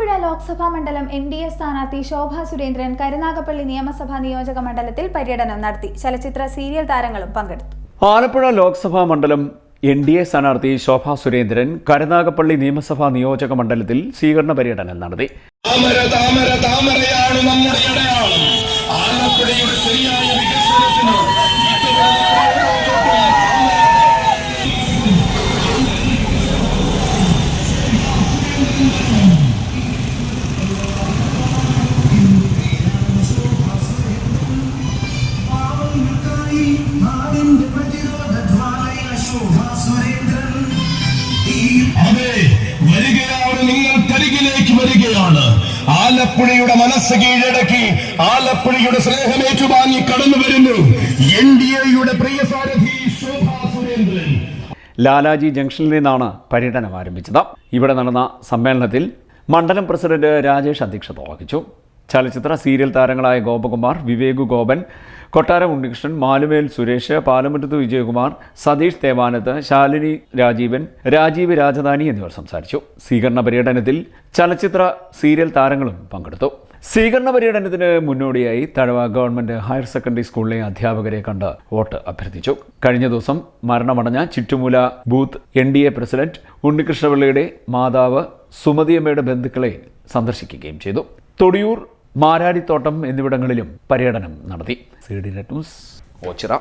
ആലപ്പുഴ ലോക്സഭാ മണ്ഡലം N D A സ്ഥാനാർത്ഥി ശോഭ സുരേന്ദ്രൻ കരുനാഗപ്പള്ളി നിയമസഭാ നിയോജക മണ്ഡലത്തിൽ പര്യടനം നടത്തി. ചലച്ചിത്ര സീരിയൽ താരങ്ങളും പങ്കെടുത്തു. ആലപ്പുഴ ലോക്സഭാ മണ്ഡലം എൻ ഡി എ സ്ഥാനാർത്ഥി ശോഭാ സുരേന്ദ്രൻ കരുനാഗപ്പള്ളി നിയമസഭാ നിയോജക മണ്ഡലത്തിൽ സ്വീകരണ പര്യടനം നടത്തി. താമര താമര താമരയാണ് നമ്മുടെ അതെ വരികയാണ് നിങ്ങൾ കരികിലേക്ക് വരികയാണ്. ആലപ്പുഴയുടെ മനസ്സ് കീഴടക്കി ആലപ്പുഴയുടെ സ്നേഹം ഏറ്റുവാങ്ങി കടന്നു വരുന്നു. എൻ ഡി എയുടെ പ്രിയ സാരഥി ശോഭാ സുരേന്ദ്രൻ. ലാലാജി ജംഗ്ഷനിൽ നിന്നാണ് പര്യടനം ആരംഭിച്ചത്. ഇവിടെ നടന്ന സമ്മേളനത്തിൽ മണ്ഡലം പ്രസിഡന്റ് രാജേഷ് അധ്യക്ഷത വഹിച്ചു. ചലച്ചിത്ര സീരിയൽ താരങ്ങളായ ഗോപകുമാർ വിവേക് ഗോപൻ കൊട്ടാരം ഉണ്ണികൃഷ്ണൻ മാലുമേൽ സുരേഷ് പാലമുറ്റത്ത് വിജയകുമാർ സതീഷ് ദേവാനത്ത് ശാലിനി രാജീവൻ രാജീവ് രാജധാനി എന്നിവർ സംസാരിച്ചു. സ്വീകരണ പര്യടനത്തിൽ ചലച്ചിത്ര സീരിയൽ താരങ്ങളും പങ്കെടുത്തു. സ്വീകരണ പര്യടനത്തിന് മുന്നോടിയായി തഴവ ഗവൺമെന്റ് ഹയർ സെക്കൻഡറി സ്കൂളിലെ അധ്യാപകരെ കണ്ട് വോട്ട് അഭ്യർത്ഥിച്ചു. കഴിഞ്ഞ ദിവസം മരണമടഞ്ഞ Chittumoola booth N D A president ഉണ്ണികൃഷ്ണപിള്ളയുടെ മാതാവ് സുമതിയമ്മയുടെ ബന്ധുക്കളെ സന്ദർശിക്കുകയും ചെയ്തു. തൊടിയൂർ മാരാരിത്തോട്ടം എന്നിവിടങ്ങളിലും പര്യടനം നടത്തി. C D net news. Ochira.